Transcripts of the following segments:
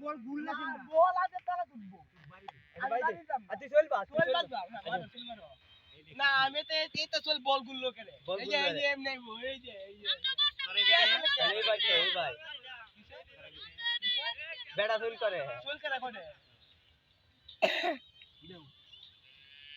বল গুল্লা বল আছে তারা তুলবো আমি ভাই দে। না। চল চল না, মারো, চল মারো। না আমি তো এই তো চল বল গুল্লো বল এই যে এই যে এমনি এই যে এই যে এই ভাই এই ভাই বেড়া চুল করে চল করে করে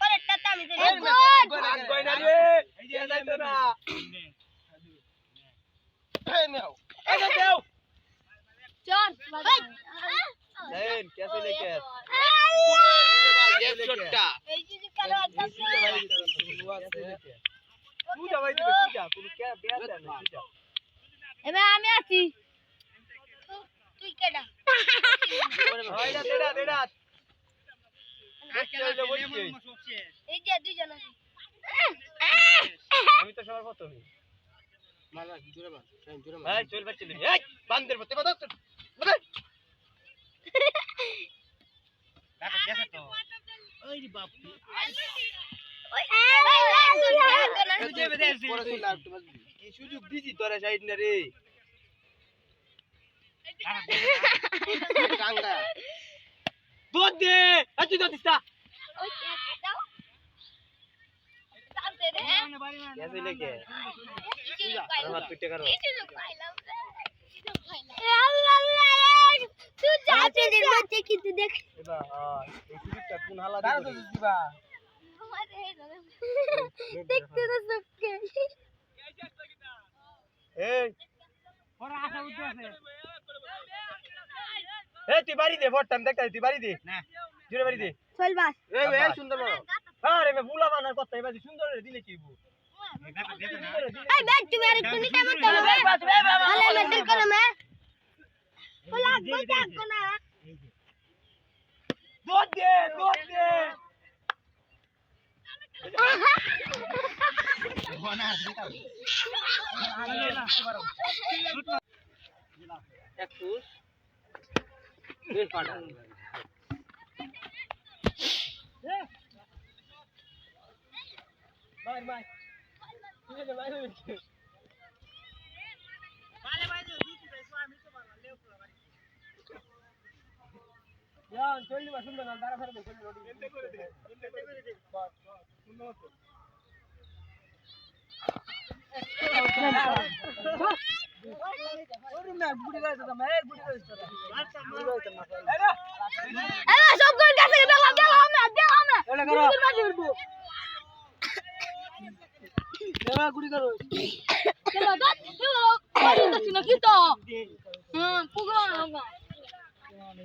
পরেরটা তো আমি। কই না রে এই যে যাইতো না এই নাও এই যে চল ভাই দেন পূজা এবার আমি আছি। তুই কেডা ওইটা দেড়া দেড়া এই যে দুইজন আমি তো সবার প্রথমে মার মার জোরে মার এই চল বাচ্চা এই বান্দের মতে বাদ বাদ সুযোগ দিছি তোরা সাইড না রে দুধ দে আজ তুই দিস না ওই দাও সামনে রে কে চলে কে কিন্তু দেখ এবার এই সুযোগটা কোন হালা তারা তো দিবা। দেখতে তো সবকে এই। ওরা আশা উঠতে আছে। এই তুই বাড়ি দে টাইম তুই বাড়ি দে। না। জুড়ে বাড়ি দে। চল বাস। এই এই সুন্দর বড়। আরে মে বুলা বানার কথা এবার সুন্দর রে দিলে কি বু এই তুমি আর মে না। একুশ বেশ পাটা ভাই ভাই ঠিক আছে ভাই যান চল্লি বা সুন্দর না দাঁড়া ফেরবে চল্লি রোডি এতে গুড়ি করো কি তো? হ্যাঁ পুগো না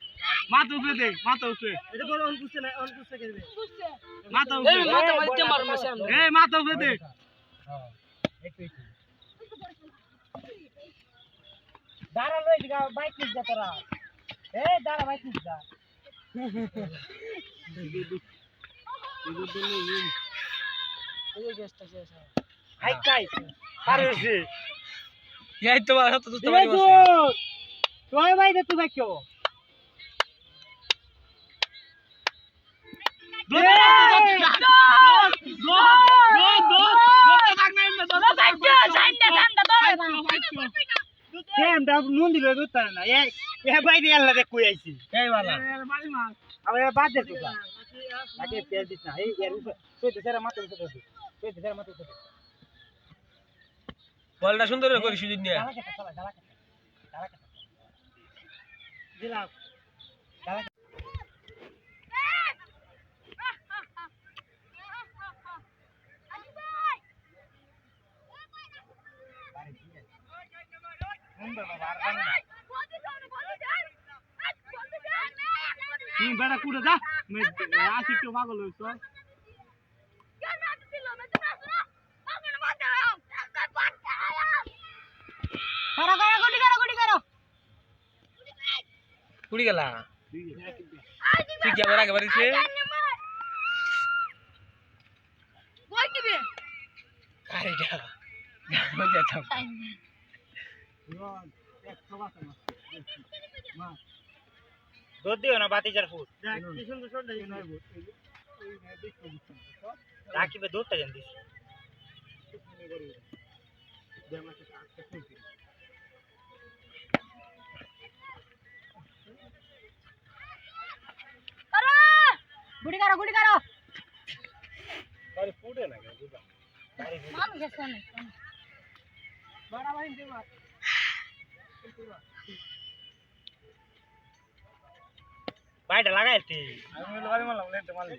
মাথা উপরে দে মাথা উপরে এটা বড় অন বুঝছে না অন বুঝছে কে দে মাথা উপরে এই মাথা মারতে মারো না সামনে এই মাথা উপরে দে। দাঁড়া লই দিগা বাইক নিয়ে যা তোরা। এই দাঁড়া বাইক নিয়ে যা তোমার ভাই তো তুই কেউ বলটা সুন্দর করে সুযোগ নিয়ে দিলাম সুন্দর বাবা আর জানি না তুই বেড়া কুড়ে যা আসি কেউ পাগল করো কুড়ি গেলা। তুই কি আগে বাড়িছে কারিটা মজা থাম একশো বাসা না দুধ দিও না বাতিজার ফুট দেখ কি সুন্দর সুন্দর এই নয় রাখিবে দুধটা জান দিস করো গুটি করো গুটি করো আরে ফুটে না কেন বুঝা মানুষ আছে অনেক বড়া ভাই দে बाइट लगा थी। अभी लगा मालूम लेट मालूम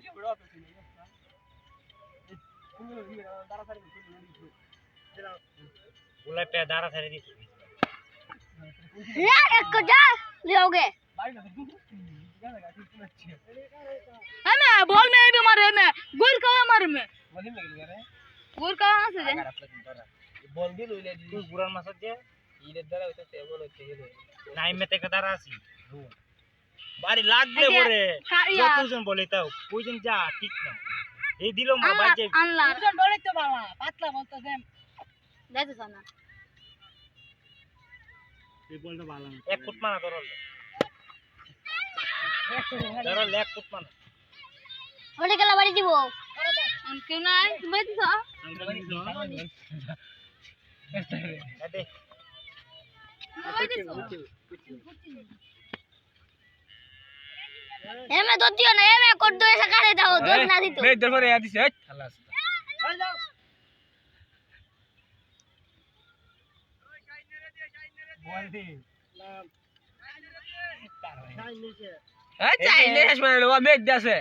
बुला पे दारा सारे दी यार एक को जा लोगे हमें बोल में भी मारे में गुर कहाँ मारे में? गुर कहाँ से जाए? बोल भी लो ले दी। पूरा मसद दिया দ্বারা হইতাছে গেলে কে বাড়ি লাগবে পরে যতজন বলে তাও কইজন যা ঠিক না। এই দিল মা বাজে। আনলা দুজন বলে তো বাবা পাতলা বলতো দেন দেখো সানা এই বলটা ভালো না। এক ফুট মানা ধরল। ধরল এক ফুট মানা। ওটা গেলা বাড়ি দিব। কেউ নাই তুমি দিছ এদে এমে দুধ দিও না এমে কোট দই সকালে দাও দুধ না দিত। ইধর পরে আদিছে আল্লাহ বল দি এই চাইলে মানে লো মেঘ দাসে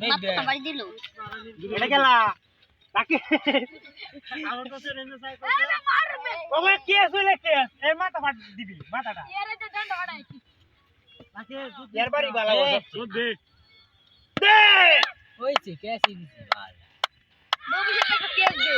মেঘ দে বাপ্পা বাড়ি দিল। এটা গেলা। বাকি আমার কাছে রেঞ্জ সাইড ওমা কেস হইলে কেস এ মাথা ফাট দিবি মাথাটা। এর তো দন্ড হড়াইছি আছে এর বাড়ি বালা বসে দে। দে! হইছে কেসই দিছি বাল নবি তো কেস দে